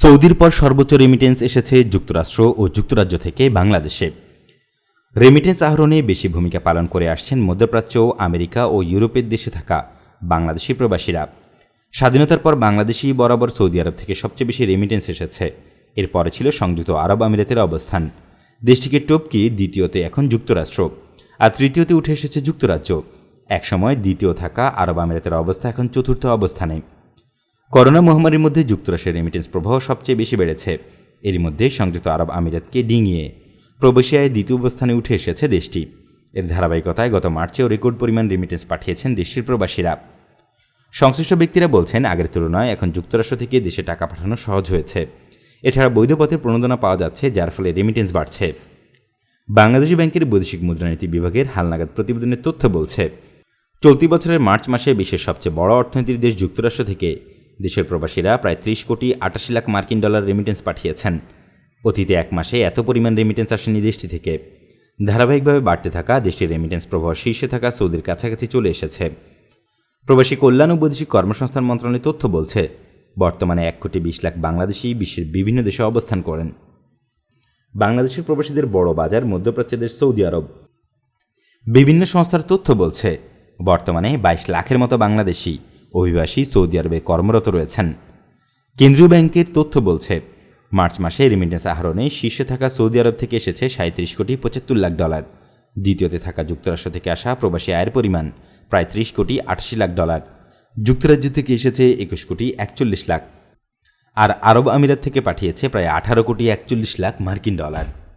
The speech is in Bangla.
সৌদির পর সর্বোচ্চ রেমিটেন্স এসেছে যুক্তরাষ্ট্র ও যুক্তরাজ্য থেকে বাংলাদেশে। রেমিটেন্স আহরণে বেশি ভূমিকা পালন করে আসছেন মধ্যপ্রাচ্য, আমেরিকা ও ইউরোপের দেশে থাকা বাংলাদেশি প্রবাসীরা। স্বাধীনতার পর বাংলাদেশি বরাবর সৌদি আরব থেকে সবচেয়ে বেশি রেমিটেন্স এসেছে। এরপরে ছিল সংযুক্ত আরব আমিরাতের অবস্থান। দেশটিকে টপকি দ্বিতীয়তে এখন যুক্তরাষ্ট্র। আর তৃতীয়তে উঠে এসেছে যুক্তরাজ্য। একসময় দ্বিতীয় থাকা আরব আমিরাতের অবস্থা এখন চতুর্থ অবস্থানে। করোনা মহামারীর মধ্যে যুক্তরাষ্ট্রের রেমিটেন্স প্রবাহ সবচেয়ে বেশি বেড়েছে। এরই মধ্যে সংযুক্ত আরব আমিরাতকে ডিঙিয়ে প্রবাসী আয়ে দ্বিতীয় অবস্থানে উঠে এসেছে দেশটি। এর ধারাবাহিকতায় গত মার্চেও রেকর্ড পরিমাণ রেমিটেন্স পাঠিয়েছেন দেশটির প্রবাসীরা। সংশ্লিষ্ট ব্যক্তিরা বলছেন, আগের তুলনায় এখন যুক্তরাষ্ট্র থেকে দেশে টাকা পাঠানো সহজ হয়েছে। এছাড়া বৈধ পথে প্রণোদনা পাওয়া যাচ্ছে, যার ফলে রেমিটেন্স বাড়ছে। বাংলাদেশি ব্যাংকের বৈদেশিক মুদ্রানীতি বিভাগের হালনাগাদ প্রতিবেদনের তথ্য বলছে, চলতি বছরের মার্চ মাসে বিশ্বের সবচেয়ে বড় অর্থনীতির দেশ যুক্তরাষ্ট্র থেকে দেশের প্রবাসীরা প্রায় ত্রিশ কোটি আটাশি লাখ মার্কিন ডলার রেমিটেন্স পাঠিয়েছেন। অতীতে এক মাসে এত পরিমাণ রেমিটেন্স আসেনি দেশটি থেকে। ধারাবাহিকভাবে বাড়তে থাকা দেশটির রেমিটেন্স প্রবাহ শীর্ষে থাকা সৌদির কাছাকাছি চলে এসেছে। প্রবাসী কল্যাণ ও বৈদেশিক কর্মসংস্থান মন্ত্রণালয় তথ্য বলছে, বর্তমানে এক কোটি বিশ লাখ বাংলাদেশি বিশ্বের বিভিন্ন দেশে অবস্থান করেন। বাংলাদেশের প্রবাসীদের বড় বাজার মধ্যপ্রাচ্যের দেশ সৌদি আরব। বিভিন্ন সংস্থার তথ্য বলছে, বর্তমানে বাইশ লাখের মতো বাংলাদেশি। অভিবাসী সৌদি আরবে কর্মরত রয়েছেন। কেন্দ্রীয় ব্যাংকের তথ্য বলছে, মার্চ মাসে রেমিটেন্স আহরণে শীর্ষে থাকা সৌদি আরব থেকে এসেছে সাঁত্রিশ কোটি পঁচাত্তর লাখ ডলার। দ্বিতীয়তে থাকা যুক্তরাষ্ট্র থেকে আসা প্রবাসী আয়ের পরিমাণ প্রায় ত্রিশ কোটি আটাশি লাখ ডলার। যুক্তরাজ্য থেকে এসেছে একুশ কোটি একচল্লিশ লাখ। আর আরব আমিরাত থেকে পাঠিয়েছে প্রায় আঠারো কোটি একচল্লিশ লাখ মার্কিন ডলার।